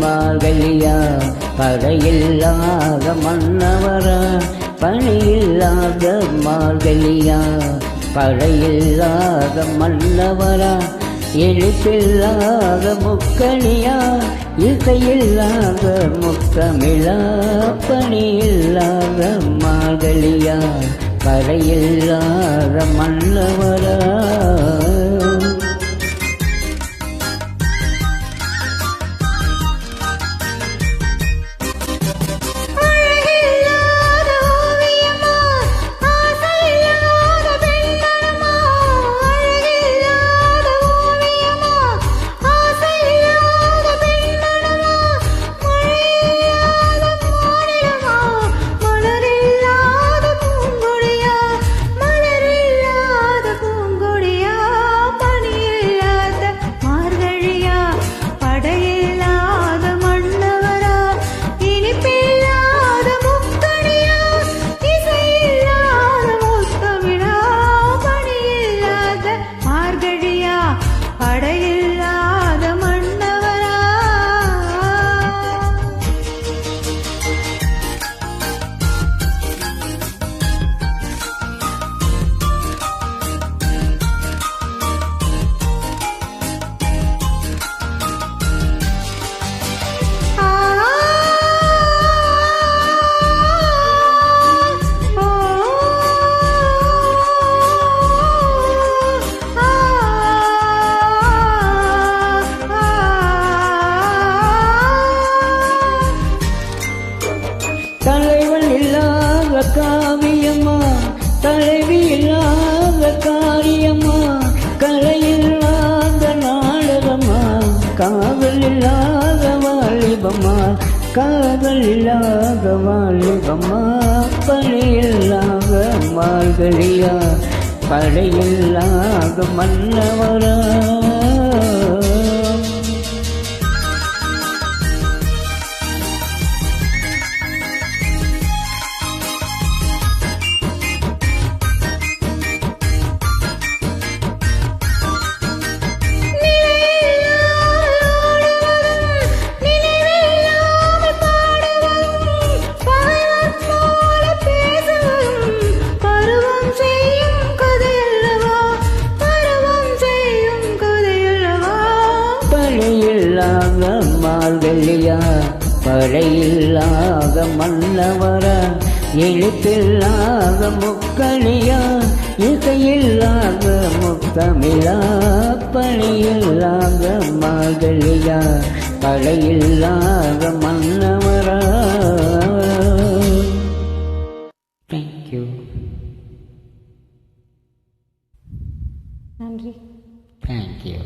மார்கழியா? படையில்லாத மன்னவரா? பணியில்லாத மார்கழியா? படையில்லாத மன்னவரா? எழுப்பில்லாத முக்கணியா? இசையில்லாத முத்தமிழா? பணியில்லாத மார்கழியா? படையில்லாத மன்னவரா? காவியம்மா தலைவியில்லாத காரியம்மா கலையில்லாத நாடகமா காதல் இல்லாத வாலிபமா காதல் இல்லாத வாலிபமா பழையில்லாத மார்கழியா படையில்லாத மன்னவரா. மழையில்லாத மன்னவரா எழுத்தில்லாத முக்களியா இசையில்லாத முத்தமிழா பணியில்லாத மாதளியா கலையில்லாத மன்னவரா. தேங்க்யூ நன்றி. தேங்க்யூ